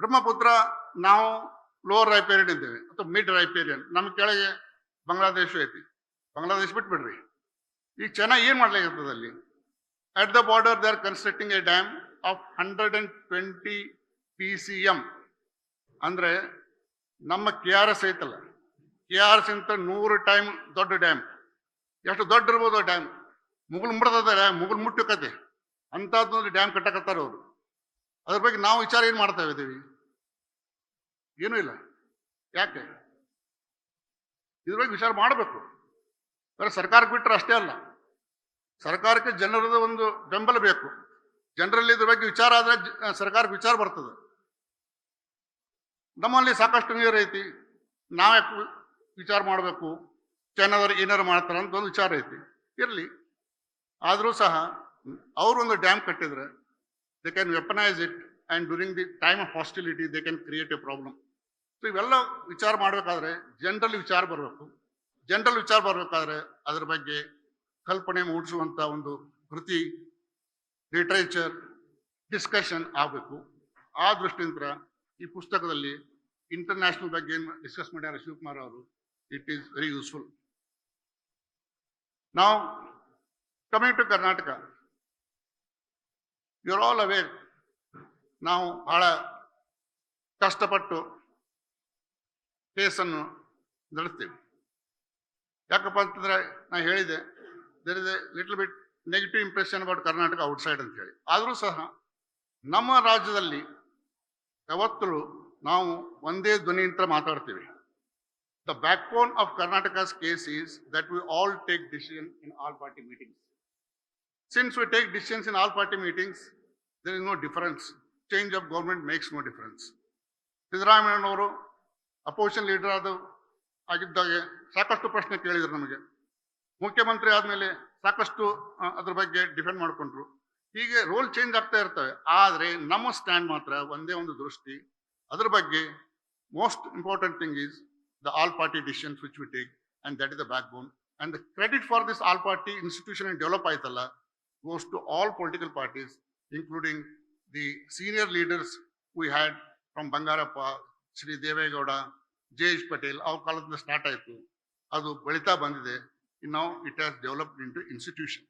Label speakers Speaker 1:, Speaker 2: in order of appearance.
Speaker 1: ಬ್ರಹ್ಮಪುತ್ರ ನಾವು lower riparian ಇದ್ದೇವೆ ಅಥವಾ ಮಿಡ್ ರೈಪೇರಿಯನ್ ನಮ್ಮ ಕೆಳಗೆ ಬಾಂಗ್ಲಾದೇಶ ಐತಿ. ಬಾಂಗ್ಲಾದೇಶ ಬಿಟ್ಬಿಡ್ರಿ. ಈಗ ಚೆನ್ನಾಗಿ ಏನ್ ಮಾಡ್ಲಿಕ್ಕೆ ಅಲ್ಲಿ? At the border they are constructing a dam of hundred and twenty P C M ಅಂದ್ರೆ ನಮ್ಮ ಕೆ ಆರ್ ಎಸ್ ಐತಲ್ಲ ಕೆ ಆರ್ ಎಸ್ ಅಂತ ನೂರು ಟೈಮ್ ದೊಡ್ಡ ಡ್ಯಾಮ್ ಎಷ್ಟು ದೊಡ್ಡ ಇರ್ಬೋದು ಡ್ಯಾಮ್ ಮುಗುಲ್ ಡ್ಯಾಮ್ ಮುಗುಲ್ ಮುಟ್ಟಕತೆ. ಅಂತದ್ದು ಡ್ಯಾಮ್ ಕಟ್ಟಕತ್ತಾರ ಅವರು. ಅದ್ರ ಬಗ್ಗೆ ನಾವು ವಿಚಾರ ಏನು ಮಾಡ್ತಾ ಇದ್ದೀವಿ? ಏನೂ ಇಲ್ಲ. ಯಾಕೆ? ಇದ್ರ ಬಗ್ಗೆ ವಿಚಾರ ಮಾಡಬೇಕು. ಬೇರೆ ಸರ್ಕಾರಕ್ಕೆ ಬಿಟ್ಟರೆ ಅಷ್ಟೇ ಅಲ್ಲ. ಸರ್ಕಾರಕ್ಕೆ ಜನರದ ಒಂದು ಬೆಂಬಲ ಬೇಕು. ಜನರಲ್ಲಿ ಇದ್ರ ಬಗ್ಗೆ ವಿಚಾರ ಆದ್ರೆ ಸರ್ಕಾರಕ್ಕೆ ವಿಚಾರ ಬರ್ತದೆ. ನಮ್ಮಲ್ಲಿ ಸಾಕಷ್ಟು ನೀರು ಐತಿ. ನಾವ್ ಯಾಕೆ ವಿಚಾರ ಮಾಡಬೇಕು? ಚೈನಾದವ್ರು ಏನಾರು ಮಾಡ್ತಾರ ಅಂತ ಒಂದು ವಿಚಾರ ಐತಿ. ಇರಲಿ. ಆದರೂ ಸಹ, ಅವರು ಒಂದು ಡ್ಯಾಮ್ ಕಟ್ಟಿದ್ರೆ they can weaponise it and during the time of hostility they can create a problem so ಇವೆಲ್ಲ ವಿಚಾರ ಮಾಡಬೇಕಾದ್ರೆ ಜನರಲ್ ವಿಚಾರ ಬರಬೇಕು. ಜನರಲ್ ವಿಚಾರ ಬರಬೇಕಾದ್ರೆ ಅದರ ಬಗ್ಗೆ ಕಲ್ಪನೆ ಮೂಡಿಸುವಂಥ ಒಂದು ಕೃತಿ ಲಿಟ್ರೇಚರ್ ಡಿಸ್ಕಷನ್ ಆಗಬೇಕು. ಆ ದೃಷ್ಟಿಯಿಂದ ಈ ಪುಸ್ತಕದಲ್ಲಿ ಇಂಟರ್ನ್ಯಾಷನಲ್ ಬಗ್ಗೆ ಏನು ಡಿಸ್ಕಸ್ ಮಾಡ್ಯಾರ ಶಿವಕುಮಾರ್ ಅವರು ಇಟ್ ಈಸ್ ವೆರಿ ಯೂಸ್ಫುಲ್ ನಾವು coming to Karnataka you are all aware ನಾವು ಬಹಳ ಕಷ್ಟಪಟ್ಟು ಕೇಸನ್ನು ನಡೆಸ್ತೀವಿ. ಯಾಕಪ್ಪ ಅಂತಂದ್ರೆ ನಾ ಹೇಳಿದೆ there is a little bit negative impression about Karnataka outside ಅಂತ ಹೇಳಿ. ಆದರೂ ಸಹ ನಮ್ಮ ರಾಜ್ಯದಲ್ಲಿ ಯಾವತ್ತೂ ನಾವು ಒಂದೇ ಧ್ವನಿಯಿಂದ ಮಾತಾಡ್ತೀವಿ. The backbone of Karnataka's case is that we all take decision in all party meetings since we take decisions in all party meetings there is no difference change of government makes no difference ಸಿದ್ದರಾಮಯ್ಯನವರು opposition leader ಆದ, ಆಗಿದ್ದಾಗ ಸಾಕಷ್ಟು ಪ್ರಶ್ನೆ ಕೇಳಿದ್ರು ನಮಗೆ. ಮುಖ್ಯಮಂತ್ರಿ ಆದಮೇಲೆ ಸಾಕಷ್ಟು ಅದ್ರ ಬಗ್ಗೆ ಡಿಫೆಂಡ್ ಮಾಡ್ಕೊಂಡ್ರು. ಹೀಗೆ ರೋಲ್ ಚೇಂಜ್ ಆಗ್ತಾ ಇರ್ತವೆ. ಆದ್ರೆ ನಮ್ಮ ಸ್ಟ್ಯಾಂಡ್ ಮಾತ್ರ ಒಂದೇ ಒಂದು ದೃಷ್ಟಿ. ಅದ್ರ ಬಗ್ಗೆ most important thing is the all party decisions which we take and that is the backbone and the credit for this all party institution develop ಆಯ್ತಲ್ಲ goes to all political parties including the senior leaders we had from Bangarappa Shri Deve Gowda Jayesh Patel ಅವ್ರ ಕಾಲದಿಂದ start ಆಯಿತು ಅದು ಬೆಳೀತಾ ಬಂದಿದೆ ನಾವು it has developed into institution